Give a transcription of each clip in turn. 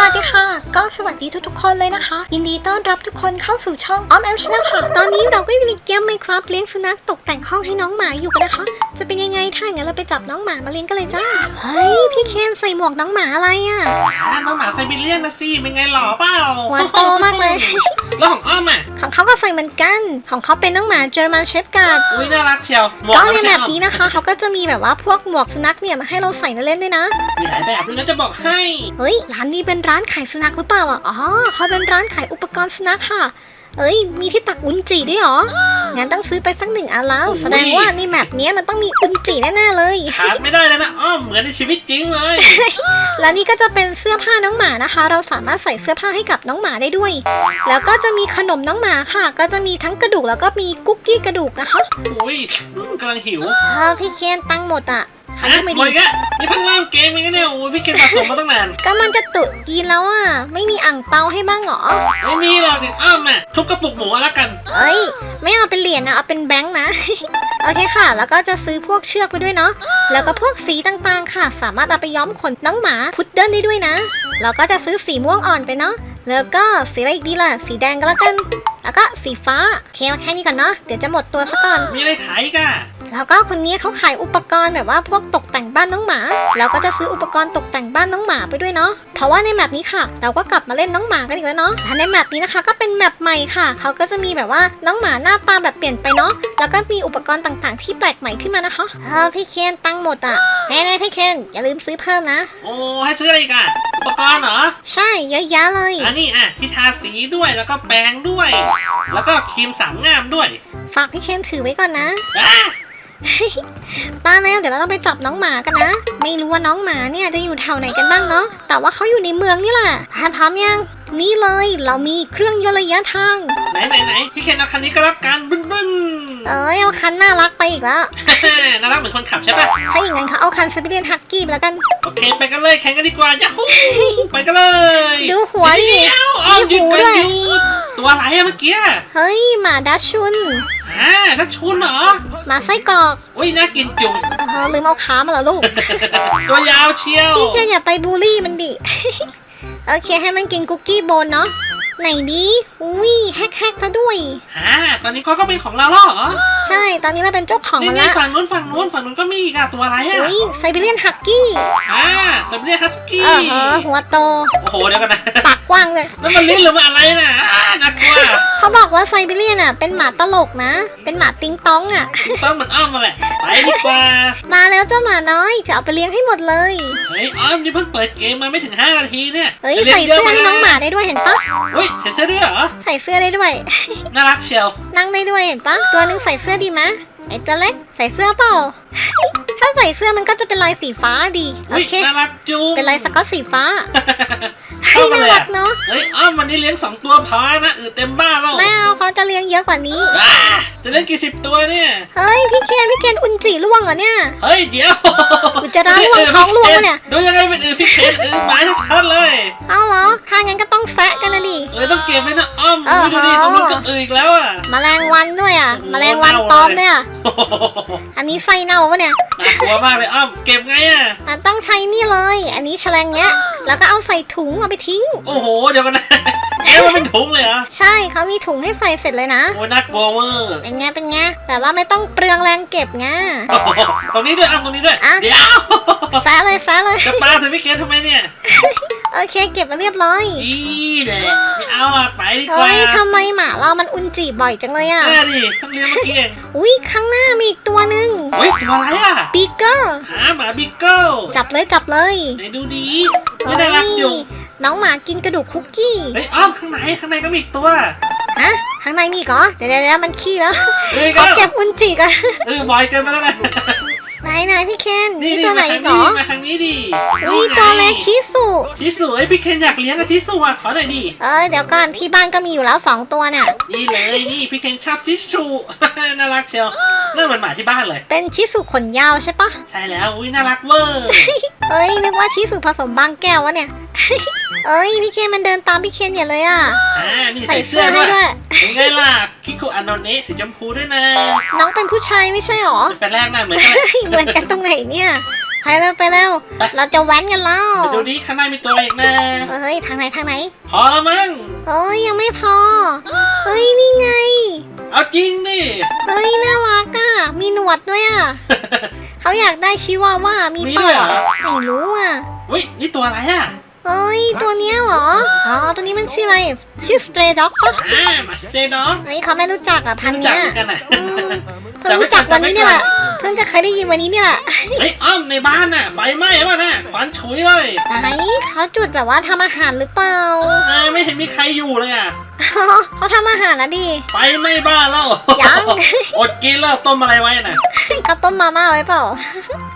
สวัสดีค่ะ ก็สวัสดีทุกๆ คนเลยนะคะ ยินดีต้อนรับทุกคนเข้าสู่ช่องออมแอมชนะค่ะ ตอนนี้เราก็อยู่ในเกม Minecraft เลี้ยงสุนัขตกแต่งห้องให้น้องหมาอยู่กันนะคะ จะเป็นยังไงถ้าอย่างนั้นเราไปจับน้องหมามาเลี้ยงกันเลยจ้า เฮ้ย พี่เคนใส่หมวกน้องหมาอะไรอะ่ะอ่าน้องหมาไซบีเรียนนะสิเป็นไงหล่อเปล่าหัวโตมากเลย แล้วของอ้อมอะของเขาก็ใส่เหมือนกัน ของเขาเป็นน้องหมาเจอร์มันเชฟการ์ด อุ้ยน่ารักเชียวหมวกก็เขาในไม่แบใช่บอ้อมนี้นะคะ เขาก็จะมีแบบว่าพวกหมวกสุนัขเนี่ยมาให้เราใส่เล่นๆด้วยนะ มีหลายแบบด้วยนะจะบอกให้ เฮ้ยร้านนี้เป็นร้านขายสุนัขหรือเปล่าอะ อ๋อเขาเป็นร้านขายอุปกรณ์สุนัขค่ะ เอ้ย มีที่ตักอุนจิด้วยเหรอ งั้นต้องซื้อไปสักหนึ่งอันแล้ว แสดงว่าในแมปเนี้ยมันต้องมีอุนจิแน่ๆเลย ขาดไม่ได้เลยนะอ้อมเหมือนในชีวิตจริงเลย และนี่ก็จะเป็นเสื้อผ้าน้องหมานะคะ เราสามารถใส่เสื้อผ้าให้กับน้องหมาได้ด้วย แล้วก็จะมีขนมน้องหมาค่ะ ก็จะมีทั้งกระดูกแล้วก็มีกุ๊กกี้กระดูกนะคะ อุ้ยกำลังหิว เออพี่เคนตังค์หมดอะ ขายฮะไม่หมดีดอีกอะนี่เพิ่งเริ่มเกมเองนะเนี่ยโอ้ยพี่เคนสะสมมาตั้งนาน ก็มันจะตุดจีนแล้วอะ ไม่มีอ่างเปาให้บ้างเหรอ ไม่มีหรอกติดอ้อมอะทุบกระปุกหมูเอาละกัน เอ้ย ไม่เอาเป็นเหรียญนะ เอาเป็นแบงค์นะ โอเคค่ะ แล้วก็จะซื้อพวกเชือกไปด้วยเนาะ แล้วก็พวกสีต่างๆค่ะ สามารถเอาไปย้อมขนน้องหมาพุดเดิ้ลได้ด้วยนะ แล้วก็จะซื้อสีม่วงอ่อนไปเนาะ แล้วก็สีอะไรอีกดีล่ะ สีแดงก็แล้วกัน แล้วก็สีฟ้าโอเคมาแค่นี้ก่อนเนาะ เดี๋ยวจะหมดตัวซะก่อน มีอะไรขายอีกอะ แล้วก็คนนี้เขาขายอุปกรณ์แบบว่าพวกตกแต่งบ้านน้องหมาแล้วก็จะซื้ออุปกรณ์ตกแต่งบ้านน้องหมาไปด้วยเนาะ เพราะว่าในแมปนี้ค่ะ เราก็กลับมาเล่นน้องหมากันอีกแล้วเนาะ และในแมปนี้นะคะก็เป็นแมปใหม่ค่ะ เขาก็จะมีแบบว่าน้องหมาหน้าตาแบบเปลี่ยนไปเนาะ แล้วก็มีอุปกรณ์ต่างๆ ที่แปลกใหม่ขึ้นมานะคะ เออพี่เคนตังค์หมดอะแน่ๆพี่เคนอย่าลืมซื้อเพิ่มนะ โอ้ให้ซื้ออะไรอีกอะอุปกรณ์เหรอ ใช่เยอะแยะเลย อันนี้อะที่ทาสีด้วยแล้วก็แปรงด้วย แล้วก็ครีมสามงามด้วย ฝากพี่เคนถือไว้ก่อนนะ อะ ป้าแล้วเดี๋ยวเราต้องไปจับน้องหมากันนะ ไม่รู้ว่าน้องหมาเนี่ยจะอยู่แถวไหนกันบ้างเนาะแต่ว่าเขาอยู่ในเมืองนี่แหละอะพร้อมยังนี่เลยเรามีเครื่องยนต์ระยะทาง ไหนไหนไหนพี่เคนเอาคันนี้ก็รับกันบึ้นบึ้น เอ้ยเอาคันน่ารักไปอีกแล้วน่ารักเหมือนคนขับใช่ปะถ้าอย่างนั้นเขาเอาคันซิเลียนฮักกี้ไปแล้วกัน โอเคไปกันเลยแข่งกันดีกว่ายาฮูไปกันเลย ดูหัวดิเดี๋ยวเอาหยุดมีหูกันด้วยหยุดตัวอะไรอะเมื่อกี้ เฮ้ยหมาดัชชุนอ่านักชุนเหรอหมาไส้กรอกอุ้ยน่ากินจุงเออลืมเอาขามาเหรอลูก ตัวยาวเชียว พี่เจนอย่าไปบูลลี่มันดิ โอเคให้มันกินคุกกี้โบนเนาะ ไหนดี อุ้ยแฮกแฮกซะด้วยอ่าตอนนี้เขาก็เป็นของเราแล้วเหรอใช่ ตอนนี้เราเป็นเจ้าของนี่มันนี่ละฝั่งนู้นฝั่งนู้นฝั่งนู้นก็มีอีกอะตัวอะไรอะอุ้ยไซบีเรียนฮักกี้อ่าสับเรียฮัสกี้ เออเหอะหัวโต โอ้โหเดี๋ยวกันนะ ปาก กว้างเลยนั่นมันลิ้นหรือมันอะไรน่ะอ่าน่ากลัวเขาบอกว่าไซบีเรียนอะเป็นหมาตลกนะ เป็นหมาติงต้องอะ ต้องเหมือนอ้อมมาแหละ ไปดีกว่า มาแล้วเจ้าหมาน้อยจะเอาไปเลี้ยงให้หมดเลย เฮ้ยอ้อมนี่เพิ่งเปิดเกมมาไม่ถึง 5 นาทีเนี่ยเฮ้ยจะใส่รียเสื้อให้น้องหมาะได้ด้วยเห็นปะเฮ้ยใส่เสื้อด้วยเหรอ ใส่เสื้อได้ด้วย น่ารักเชียว นั่งได้ด้วยเห็นปะตัวหนึงใส่เสื้อดีมะไอตัวเล็กใส่เสื้อเปล่า ถ้าใส่เสื้อมันก็จะเป็นลายสีฟ้าดีโออุ้ยเค น่ารักจุงเป็นลายสก๊อตสีฟ้าเข้า ให้มาน่าเลยรัอะกเนาะ เฮ้ยอ้อมวันนี้เลี้ยงสองตัวพอนะอือเต็มบ้านแล้ว ไม่ เอาเขาจะเลี้ยงเยอะกว่านี้ว้าจะเลี้ยงกี่สิบตัวเนี่ย เฮ้ยพี่เคนพี่เคนอุนจิร่วงเหรอเนี่ย เฮ้ยเดี๋ยวอุจจาระร่วงท้องร่วงวะเนี่ย ดูยังไงเป็นอือพี่เคนอือหมาชัดๆเลย เอาเหรอถ้างั้นก็ต้องแซะกันนะดิเอ้ยต้องเก็บไว้นะอ้อมเออ ดูดิตรงนู้นก็อืออีกแล้วอะ แมลงวันด้วยอะโอ้โห แมลงวันเน่าตอมเลยด้วยอะโอ้โหอันนี้ไส้เน่าปะเนี่ยน่ากลัวมากเลยอ้อมเก็บไงอะมันต้องใช้นี่เลย อันนี้แฉลงเนี้ย แล้วก็เอาใส่ถุงเอาไปทิ้ง โอ้โหเดี๋ยวกันนะเอ๊ะ มันเป็นถุงเลยเหรอใช่เขามีถุงให้ใส่เสร็จเลยนะ โอ้ยน่ากลัวเวอร์เป็นไงเป็นไงแบบว่าไม่ต้องเปลืองแรงเก็บไง โอ้โหตรงนี้ด้วยอ้อมตรงนี้ด้วย อะ เดี๋ยวแซะเลยแซะเลย จะปาถึงพี่เคนทำไมเนี่ยโอเค เก็บมาเรียบร้อยอีเด็ไม่เอาอะไปดีกว่าเฮ้ยทำไมหมาเรามันอุนจิบ่อยจังเลยอะ แน่ดิเพิ่งเลี้ยงเมื่อกี้เองอุ้ยข้างหน้ามีอีกตัวหนึ่งเฮ้ยตัวอะไรอะปีเกอร์หาหมาบิ๊กเกิลจับเลยจับเลย ไหนดูดีไม่ได้รักอยู่ น้องหมากินกระดูกคุกกี้ เฮ้ยอ้อมข้างในข้างในก็มีอีกตัว ฮะ ข้างในมีอีกเหรอ เดี๋ยวเดี๋ยวเดี๋ยวมันขี้แล้วเอ้ยเขาก็เก็บอุนจิกันเออบ่อยเกินไปแล้วนะไหนไหนพี่เคนนี่นี่นี่ตัวไหนมาอีทากงเหรนี้อมาทางนี้ดิอุ้ยไงตัวเล็กชิสุ ชิสุเอ้ยพี่เคนอยากเลี้ยงกับชิสุอะขอหน่อยดิ เอ้ยเดี๋ยวก่อนที่บ้านก็มีอยู่แล้วสองตัวเนี่ยนี่เลยนี่พี่เคนชอบชิสุ น่ารักเชียวน่าเหมือนหมาที่บ้านเลย เป็นชิสุขนยาวใช่ปะใช่แล้วอุ้ยน่ารักเวอร์ เอ้ยนึกว่าชิสุผสมบางแก้ววะเนี่ย เอ้ยพี่เคนมันเดินตามพี่เคนอย่าเลยอะ อ่านี่ใส่ใส่เสื้เสื้ออให้ด้วยด้วยเป็นไงล่ะ คิคุอานนเนะสีชมพูด้วยนะน้องเป็นผู้ชายไม่ใช่หรอเป็นแรกหน้าเหมือนกันเลยเหมือนกันตรงไหนเนี่ยไปเร็วไปเร็วไป เราจะแว้นกันแล้วไปดูดิข้างในมีตัวอะไรอีกนะเฮ้ยทางไหนทางไหน พอแล้วมั้งเฮ้ยยังไม่พอเฮ้ยนี่ไง เอาจริงดิเฮ้ยน่ารักอะ มีหนวดด้วยอะ เขาอยากได้ชิวาว่ามีมีเปล่าด้วยเหรอ ไม่รู้อะอุ้ยนี่ตัวอะไรอะ เฮ้ยตัวเนี้ยเหรอ อ๋อ ตัวนี้มันชื่ออะไร ชื่อ stray dog ปะอ่ามาสเตย์ด็อกเฮ้ยเขาไม่รู้จักอะพันรู้ธุ์จักเนี้ยเหมือนกันอะอืมเพิ่งรู้จักวันนี้เนี่ยแหละ เพิ่งจะเคยได้ยินวันนี้เนี่ยแหละเฮ้ยอ้อมในบ้านน่ะไฟไหม้ป่ะน่ะควันฉุยเลยไหนเขาจุดแบบว่าทำอาหารหรือเปล่าอ่าไม่เห็นมีใครอยู่เลยอะเขาทำอาหารนะดิ ไฟไหม้บ้านแล้วยัง อดกินแล้วต้มอะไรไว้น่ะเขาต้มมาม่าไว้เปล่า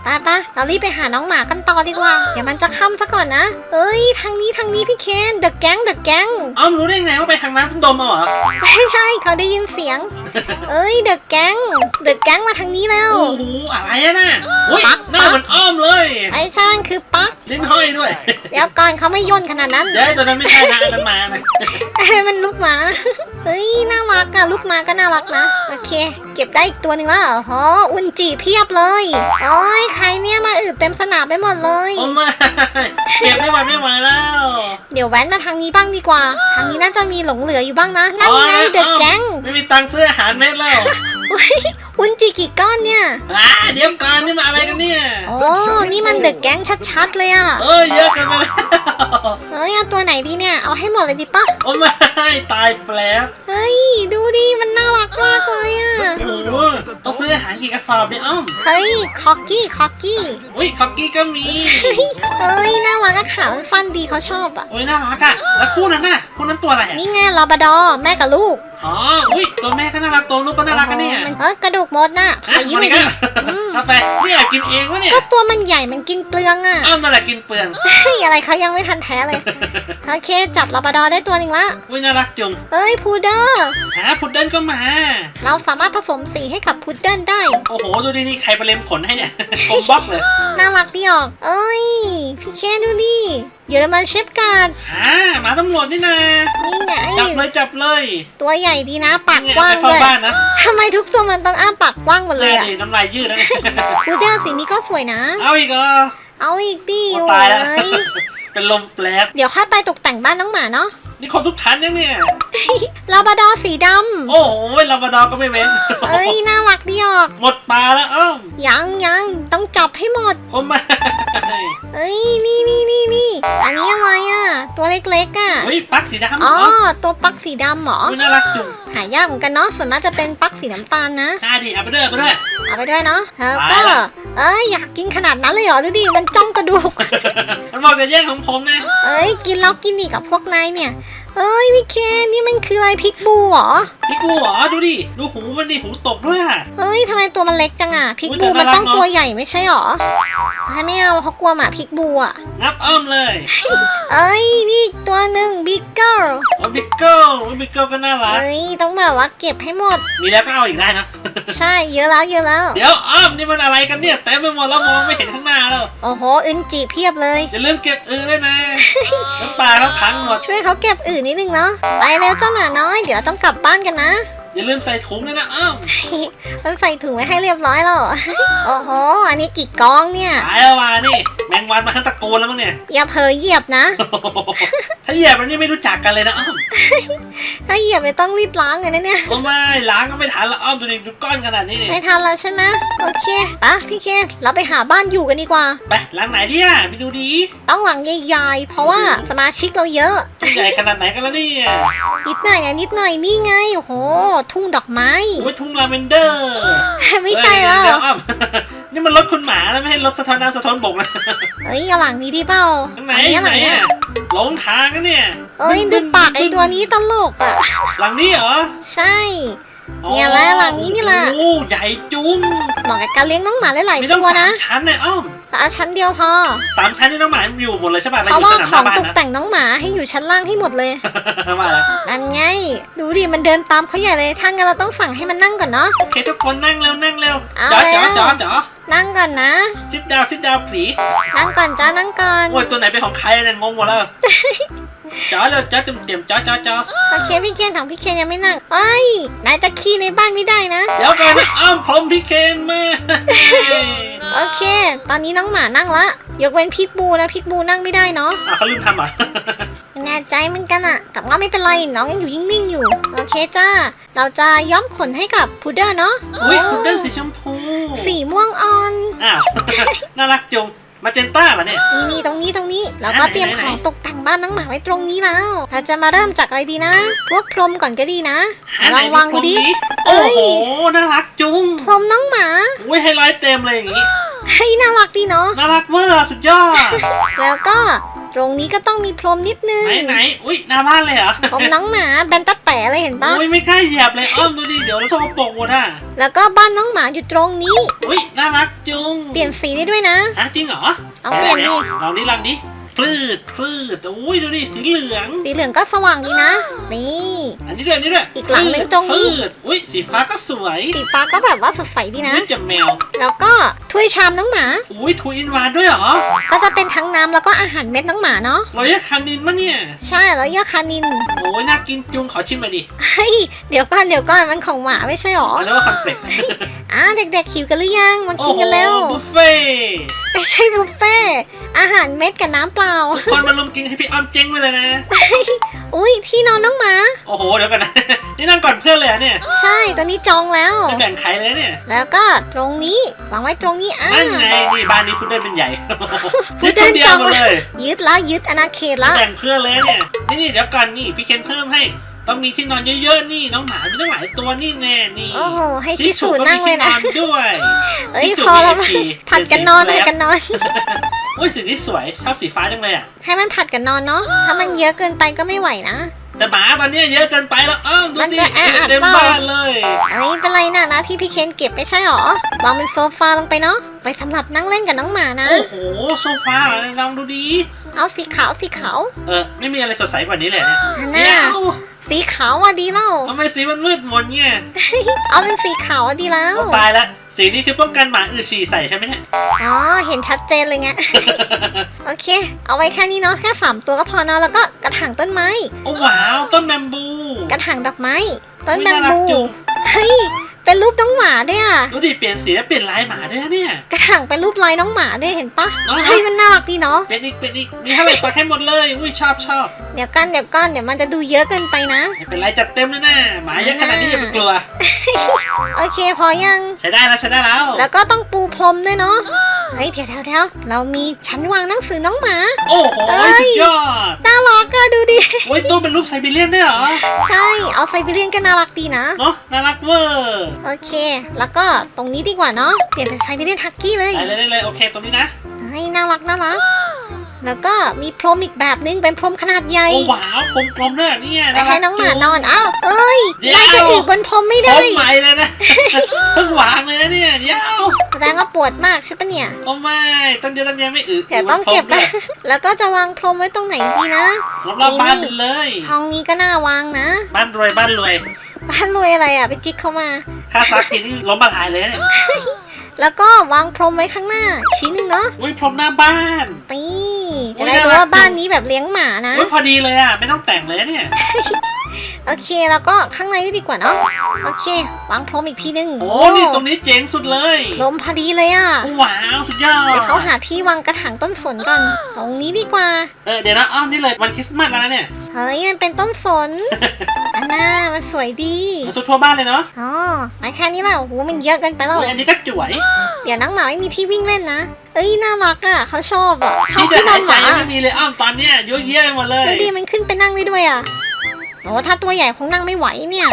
ไปปะเรารีบไปหาน้องหมากันต่อดีกว่า เดี๋ยวมันจะค่ำซะก่อนนะ เอ้ย ทางนี้ทางนี้พี่เคนเดอะแก๊งเดอะแก๊งอ้อมรู้ได้ไงว่าไปทางน้ำเพิ่งดมมาเหรอ ไม่ใช่เขาได้ยินเสียง เอ้ยเดอะแก๊งเดอะแก๊งมาทางนี้แล้ว โอ้โหอะไรอะน่ะอุ้ยปั๊ก หน้าเหมือนอ้อมเลยไอ้ช่างคือปักลิ้นห้อยด้วยเดี๋ยวก่อนเขาไม่ย่นขนาดนั้น เดี๋ยวไอ้ตัวนั้นไม่ใช่นะอันนั้นมานะเอ้ยมันลูกหมา เฮ้ยน่ารักอะลูกหมาก็น่ารักนะ โอเค เก็บได้อีกตัวหนึ่งแล้วเหรอโหอุนจีเพียบเลยโอ้ยใครเนี่ยมาอึเต็มสนามไปหมดเลย โอ้ไม่เก็บไม่ไหวไม่ไหวแล้วเดี๋ยวแว้นมาทางนี้บ้างดีกว่า ทางนี้น่าจะมีหลงเหลืออยู่บ้างนะนั่นไงเดอะแก๊งไม่มีตังค์ซื้ออาหารเม็ดแล้วเฮ้ยอุนจีกี่ก้อนเนี่ยอ่าเดี๋ยวก่อนนี่มาอะไรกันเนี่ยโอ้นี่มันเดอะแก๊งชัดๆเลยอะเอ้ยเยอะเกันไปแล้วเฮ้ยเอาตัวไหนดีเนี่ยเอาให้หมดเลยดีปะโอ้ไม่ตายแปลบเฮ้ยดูดิมันน่ารักมากเลยอะโอ้โหต้องซื้ออาหารกี่กระสอบเนี่ยอ้อมเฮ้ยคอกกี้คอกกี้อุ้ยคอกกี้ก็มีเฮ้ยน่ารักอะขาสั้นดีเขาชอบอะโอ้ยน่ารักอะแล้วคู่นั้นน่ะคู่นั้นตัวอะไรอะนี่ไงลาบราดอร์แม่กับลูก อ๋อ อุ้ยตัวแม่ก็น่ารักตัวลูกก็น่ารักกันเนี่ยมันเออกระดูกมดน่ะขอะอยิ้มมาหเลน่อยยกัดินเอาไปนี่แหละกินเองวะเนี่ยก็ตัวมันใหญ่มันกินเปลืองอะอ้าวนั่นแหละกินเปลืองเฮ้ยอะไรเขายังไม่ทันแท้เลย โอเคจับลาบราดอร์ได้ตัวหนึ่งละอุ้ยน่ารักจุงเฮ้ยพูเดอร์ หาพุดเดิ้ลก็มา เราสามารถผสมสีให้กับพุดเดิ้ลได้ โอ้โห ดูดินี่ใครไปเล็มขนให้เนี่ย ผมบล็อกเลยน่ารักดีออก เอ้ย พี่เคดูดิเยอรมันเชฟการ์ดหาหมาตำรวจนี่นะนี่ไงจับเลยจับเลย ตัวใหญ่ดีนะ ปากไงกว้างไปด้เฝ้าวยบ้านนะทำไมทุกตัวมันต้องอ้าปากกว้างหมดเลยน่าอะดิน้ำลายยืดนะพุดเดิ้ลสีนี้ก็สวยนะ เอาอีกเหรอเอาอีกดิโอ้โอ้ตายแล้วยเป็นลมแปลบเดี๋ยวค่อยไปตกแต่งบ้านน้องหมาเนาะนี่ครบทุกทันยังเนี่ยลาบราดอร์สีดโอ้โหลาบราดอร์ก็ไม่เว้นำเอ้ย น่ารักดีออก หมดปลาแล้วอ้อมยังยังต้องจับให้หมดผมมาเอ้ย นี่นี่นี่นี่อันนี้อะไรอะ ตัวเล็กๆอะ เฮ้ยปลั๊กสีดำเหรอ๋ออตัวปลั๊กสีดำเหรออุ้ยน่ารักจุงหายากเหมือนกันเนาะ ส่วนมากจะเป็นปลั๊กสีน้ำตาลนะน่าดิเอาไปด้วยเอาไปด้วยเอาไปด้วยเนาะแล้วไปก็ละเอ้ยอยากกินขนาดนั้นเลยเหรอดูดิมันจ้องกระดูก มันบอกจะแย่งของผมนะ เอ้ยกินแล้วกินอีกกับพวกนายเนี่ย เอ้ยพี่เคนนี่มันคืออะไรพริกบูเหรอพี่กูเหรอดูดิดูหูมันดิหูตกด้วยอะเฮ้ยทำไมตัวมันเล็กจังอะพริกอุ๊ยบูแต่มันน่ารักต้องเนอะตัวใหญ่ไม่ใช่หรอให้ไม่เอาเขากลัวหมาพริกบูอะงับอ้อมเลย เอ้ยนี่อีกตัวหนึ่งบิ๊กเกิลโอ้บิ๊กเกิลโอ้บิ๊กเกิลก็น่ารักเอ้ยต้องแบบว่าเก็บให้หมด มีแล้วก็เอาอีกได้นะ ใช่เยอะแล้วเยอะแล้ว เดี๋ยวอ้อมนี่มันอะไรกันเนี่ยเต็มไปหมดแล้วมองไม่เห็นข้างหน้าแล้วโอ้โหอึนจีเพียบเลย อย่าลืมเก็บอือด้วยนะน้ำปลาเขาพังหมดช่วยเขาเก็บอื่นนิดนึงเนาะไปเร็วเจ้าหมาน้อย เดี๋ยวต้องกลับบ้านกันนะ อย่าลืมใส่ถุงด้วยนะอ้อมมันใส่ถุงไว้ให้เรียบร้อยแล้วโอ้โหอันนี้กี่กองเนี่ยตายแล้วมานี่แมงวันมาทั้งตระกูลแล้วมั้งเนี่ยอย่าเผลอเหยียบนะ ถ้าเหยียบมันนี่ไม่รู้จักกันเลยนะอ้อมถ้าเหยียบไม่ต้องรีบล้างเลยนะเนี่ย โอ้ไม่ล้างก็ไม่ทันละอ้อมดูดิดูก้อนขนาดนี้นี่ไม่ทันแล้วใช่ไหมโอเคปะพี่เคเราไปหาบ้านอยู่กันดีกว่า ไปล้างไหนดิอะไปดูดีต้องหลังใหญ่ๆเพราะว่าสมาชิกเราเยอะใหญ่ขนาดไหนกันแล้วเนี่ยนิดหน่อยเนี่ยนิดหน่อยนี่ไงโอ้โหทุ่งดอกไม้โอ้ยทุ่งลาเวนเดอร์ ไม่ใช่แล้วเดี๋ยวอ้อม นี่มันรถคุณหมาแล้วไม่ให้รถสะท้อนน้ำสะท้อนบกนะเอ้ยเอาหลังนี้ดีเปล่าทางไหนอันเนี้ยหไหนลังเนี้ยอะหลงทางกันเนี่ยเอ้ยดูปากไอตัวนี้ตลกอะหลังนี้เหรอ ใช่ เนี่ยแหละหลังนี้นี่แหละโอ้ใหญ่จุ้งเหมาะกับการเลี้ยงน้องหมาหลายมีๆต้อตังวสานะมชั้นเนี่ยอ้อมแต่เอาชั้นเดียวพอสามชั้นที่น้องหมาอยู่หมดเลยใช่ป่ะเพเราอราะยู่ว่าสนามของหน้าบ้านตกนะแต่งน้องหมาให้อยู่ชั้นล่างให้หมดเลยว่าแล้วนั่นไง ดูดิมันเดินตามเขาใหญ่เลยถ้างั้นเราต้องสั่งให้มันนั่งก่อนเนาะโอเคทุกคนนั่งเร็วนั่งเร็วเอาจ๋อแล้วจ๋อจ๋อจ๋อ นั่งก่อนนะ sit down sit down please นั่งก่อนจ้านั่งก่อน โอ้ยตัวไหนเป็นของใครเนี่ยงงหมดแล้วจ้าเลยจ้าเต็มเต็มๆจ้าจ้าจ้าโอเคพี่เคนของพี่เคนยังไม่นั่งเอ้ยนายจะขี้ในบ้านไม่ได้นะ เดี๋ยวก่อนนะอ้อมพรหมพี่เคนมา โอเค ตอนนี้น้องหมานั่งละ ยกเว้นพิทบูนะพิทบูนั่งไม่ได้เนาะอะเขาลืมทำอะ ไม่แน่ใจเหมือนกันอะแต่ว่าไม่เป็นไรน้องยังอยู่นิ่งๆอยู่ โอเคจ้า เราจะย้อมขนให้กับพุดเดิ้ลเนาะอุ้ยคุณเดินสีชมพูสีม่วงอ่อน อ้าว น่ารักจุงมาเจนต้าเหรอเนี่ย นี่นี่ตรงนี้ตรงนี้ เราก็ไหนเตรียมไหนของตกแต่งบ้านน้องหมาไว้ตรงนี้แล้ว เราจะมาเริ่มจากอะไรดีนะ พวกพรมก่อนก็ดีนะหาไหลนองวางดูดิ โอ้โห น่ารักจุง พรมน้องหมาอุ้ยไฮไลท์เต็มเลยอย่างงี้เฮ้ยน่ารักดีเนาะ น่ารักเวอร์สุดยอด แล้วก็ ตรงนี้ก็ต้องมีพรมนิดนึงไหนไหนอุ้ยหน้าบ้านเลยเหรอพรมน้องหมาแบนตะแปะเลยเห็นปะอุ้ยไม่กล้าเหยียบเลยอ้อมดูดิเดี๋ยวเราต้องเอาปกหมดอะแล้วก็บ้านน้องหมาอยู่ตรงนี้อุ้ยน่ารักจุงเปลี่ยนสีได้ด้วยนะฮะจริงเหรอเอาเปลี่ยนดิลองดิลองดิ พลืดพลืดอุ้ยดูดิสีเหลือง สีเหลืองก็สว่างดีนะ นี่ อันนี้ด้วยอันนี้ด้วยอีกหลังหนึ่งตรงนี้ พลืดอุ้ยสีฟ้าก็สวยสีฟ้าก็แบบว่าสดใสดีนะอุ้ยจะแมว แล้วก็ถ้วยชามน้องหมา อุ้ยทูอินวานด้วยเหรอก็จะเป็นทั้งน้ำแล้วก็อาหารเม็ดน้องหมาเนาะรอยคานินมะเนี่ย ใช่แล้วเยื่อคานินโอ้ยน่ากินจุงขอชิมหน่อยดิเฮ้ยเดี๋ยวก่อนเดี๋ยวก่อนมันของหมาไม่ใช่หรอเอาเรียกว่าคอนเฟลกอ่าเด็กๆหิวกันหรือยังมาโอ้กินโหกันเร็วบุฟเฟ่ต์ ไม่ใช่บุฟเฟ่ต์อาหารเม็ดกับน้ำเปล่าคนมาลุมกินให้พี่อ้อมเจ๊งไปเลยนะ อุ้ยที่นอนน้องหมา โอ้โห เดี๋ยวกันนะ นี่นั่งก่อนเพื่อนเลยเหรอเนี่ยใช่ตัวนี้จองแล้ว ไม่แบ่งใครเลยเนี่ย แล้วก็ตรงนี้วางไว้ตรงนี้อ่านั่นไงนี่บ้านนี้คุณเดินเป็นใหญ่ พุนี่ดเดิ้คลนเดียจวองหมดเลย ยึดละยึดอาณาเขตละแบ่งเพื่อนเลยเนี่ย นี่นี่เดี๋ยวก่อนนี่พี่เคนเพิ่มให้ ต้องมีที่นอนเยอะๆนี่น้องหมามีตั้งหลายตัวนี่แน่นี่โอ้โหให้ชิสูก็นั่งเลยนะมีที่อด้วยเอ้ยชิสุพอแล้ว VIP ผัดกันนอนเป็ผัดสีกันนอนอุ้ยสีนี้สวยชอบสีฟ้าจังเลยอะให้มันผัดกันนอนเนาะถ้ามันเยอะเกินไปก็ไม่ไหวนะ แต่หมาตอนเนี้ยเยอะเกินไปแล้วอ้าวดูมันดิจะแออัดเต็มเปล่า บ้านเลยเอ้ยเป็นไรนะนะที่พี่เคนเก็บไม่ใช่หรอวางเป็นโซฟาลงไปเนาะไว้สำหรับนั่งเล่นกับน้องหมานะ โอ้โหโซฟาลองดูดี เอาสีขาวสีขาวเออไม่มีอะไรสดใสกว่านี้เลยเนี่ยอันเดี๋น่ะยวสีขาวอะดีแล้ว ทำไมสีมันมืดมนเนี่ยเอาเป็นสีขาวอะดีแล้วโอ้ตายละสีนี้คือป้องกันหมาอือฉี่ใส่ใช่ไหมเนี่ย อ๋อ เห็นชัดเจนเลยไง โอเค เอาไว้แค่นี้เนาะ แค่สามตัวก็พอเนาะ แล้วก็กระถางต้นไม้โอ้ว้าว ต้นแบมบู กระถางดอกไม้ ต้นอุ๊ยแบมน่ารับูกจุงเฮ้ย เป็นรูปน้องหมาด้วยอะดูดิเปลี่ยนสีแล้วเปลี่ยนลายหมาด้วยนะเนี่ย กระถางเป็นรูปลายน้องหมาด้วยเห็นปะน้องรัเฮ้ยกมันน่ารักดีเนาะเป็นอีกเป็นอีกมีเท่าไหร่ปักให้หมดเลยอุ้ยชอบชอบเดี๋ยวกันเดี๋ยวก่อนเดี๋ยวมันจะดูเยอะเกินไปนะ ไม่เป็นไรจัดเต็มเลยนะหมาเยอะขนาดนี้อย่าไปกลัว โอเคพอยัง ใช้ได้แล้วใช้ได้แล้วแล้วก็ต้องปูพรมด้วยเนาะเฮ้ยเดี๋ยวเดี๋ยวเดี๋ยวเรามีชั้นวางหนังสือน้องหมา โอ้โหเอ้ยสุดยอดน่ารักอะ ดูดิ โอ้ยตู้เป็นรูปไซบีเรียนด้วยเหรอ ใช่ เอาไซบีเรียนก็น่ารักดีนะ เนาะน่ารักเวอร์โอเค แล้วก็ตรงนี้ดีกว่าเนาะ เปลี่ยนเป็นไซบีเรียนฮักกี้เลยได้เลยได้เลยโอเคตรงนี้นะเฮ้ยน่ารักน่ารัก แล้วก็มีพรมอีกแบบนึงเป็นพรมขนาดใหญ่ โอ้ว้าวกลมๆด้วยเนี่ยไปให้น้องหมานอน อ้าว เอ้ยเดี๋ยว นายจะอึบนพรมไม่พได้ ร้อมใหม่เลยนะ เพิ่งวางเลยนะเนี่ยยาว แสดงว่าปวดมากใช่ปะเนี่ย โอ้ไม่ตั้งเยอะตั้งแยะไม่อึแต่ต้องเก็บนะนะแล้วก็จะวางพรมไว้ตรงไหนดีนะรอบๆบ้านไปเลยห้องนี้ก็น่าวางนะ บ้านรวยบ้านรวย บ้านรวยอะไรอะไปจิกเข้ามาค่าซักทีนี่ล้มบาลายเลยเนี่ยแล้วก็วางพรมไว้ข้างหน้า ชิ้นหนึ่งเนาะอุ้ยพรมหน้าบ้านนี่จะโอ้ยได้น่ารู้รักว่าบ้านนี้แบบเลี้ยงหมานะอุ้ยพอดีเลยอะไม่ต้องแต่งเลยเนี่ย โอเคแล้วก็ข้างในนี่ดีกว่าเนาะโอเควางพรมอีกทีหนึงโอ้นี่ตรงนี้เจ๋งสุดเลยลมพอดีเลยอะโอ้ว้าวสุดยอดเดี๋ยวเขาหาที่วางกระถางต้นสนก่อนตรงนี้ดีกว่าเออเดี๋ยวนะอ้อมนี่เลยวันคริสต์มาสแล้วนะเนี่ยเฮ้ยมันเป็นต้นสนอันน่ามันสวยดีทั่วทั่วๆบ้านเลยเนาะอ๋อไม่แค่นี้แหละโอ้โหมันเยอะเกินไปแล้วอุ้ยอันนี้ก็จ๋วยเดี๋ยวน้องหมาไม่มีที่วิ่งเล่นนะเอ้ยน่ารักอะเขาชอบอะชอบที่จะที่นอหานหใจมายังไม่มีเลยอ้อมตอนเนี้ยเยอะแยะไปหมดเลยดูดิมันขึ้นไปนั่งได้ด้วยอะ โอ้ถ้าตัวใหญ่คงนั่งไม่ไหวเนี่ย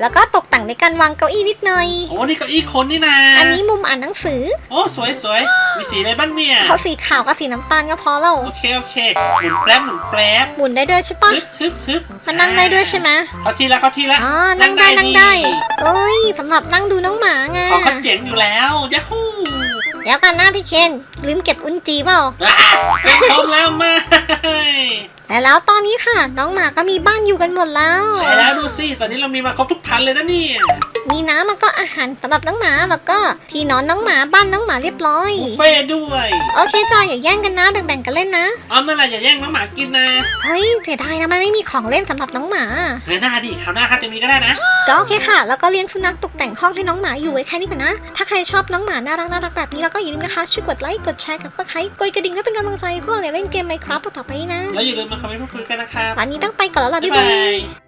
แล้วก็ตกแต่งในการวางเก้าอี้นิดหน่อย โอ้นี่เก็อีกคนนี่นะอันนี้มุมอ่านหนังสือ โอ้สวยสวยมีสีอะไรบ้างเนี่ยเขาสีขาวกับสีน้ำตาลก็พอแล้ว โอเคโอเคหมุนแป๊บหมุนแป๊บหมุนได้ด้วยใช่ปะฮึบฮึบฮึบมันนั่งได้ด้วยใช่ไหมเขาทีละเขาทีละอ๋อนั่งได้นั่นั่งงได้ได้นี่เอ้ยสำหรับนั่งดูน้องหมาไงของเขาเจ๋งอยู่แล้วยัฮูเดี๋ยวกันหน้าพี่เคนลืมเก็บอุนจีเปล่าอะเป็นพร้อมแล้วมา และแล้วตอนนี้ค่ะ น้องหมาก็มีบ้านอยู่กันหมดแล้ว ใช่แล้วดูสิ ตอนนี้เรามีมาครบทุกพันเลยนะเนี่ย มีน้ำมันก็อาหารสำหรับน้องหมาแล้วก็ที่นอนน้องหมาบ้านน้องหมาเรียบร้อย บุฟเฟ่ด้วยโอเคจ้าอย่าแย่งกันนะแบ่งๆกันเล่นนะออมนั่นแหละอย่าแย่งน้องหมากินนะเฮ้ยเสียดายนะมันไม่มีของเล่นสำหรับน้องหมา เฮ้ยหน้าดิคราวหน้าครับจะมีก็ได้นะ ก็โอเคค่ะ แล้วก็เลี้ยงสุนัขตกแต่งห้องให้น้องหมาอยู่ไว้แค่นี้ก่อนนะ ถ้าใครชอบน้องหมาน่ารักน่ารักแบบนี้แล้วก็อย่าลืมนะคะ ช่วยกดไลค์ กดแชร์กดซับสไครต์กดกระดิ่งเพื่อเป็นกำลังใจให้พวกเราในเล่นเกมไมครับต่อไปนะ แล้วอย่าลืมมาคอมเมนต์พูดคุยกันนะครับวันนี้ต้องไปก่อนแล้วล่ะบ๊าบ๊ายยบาบาย ย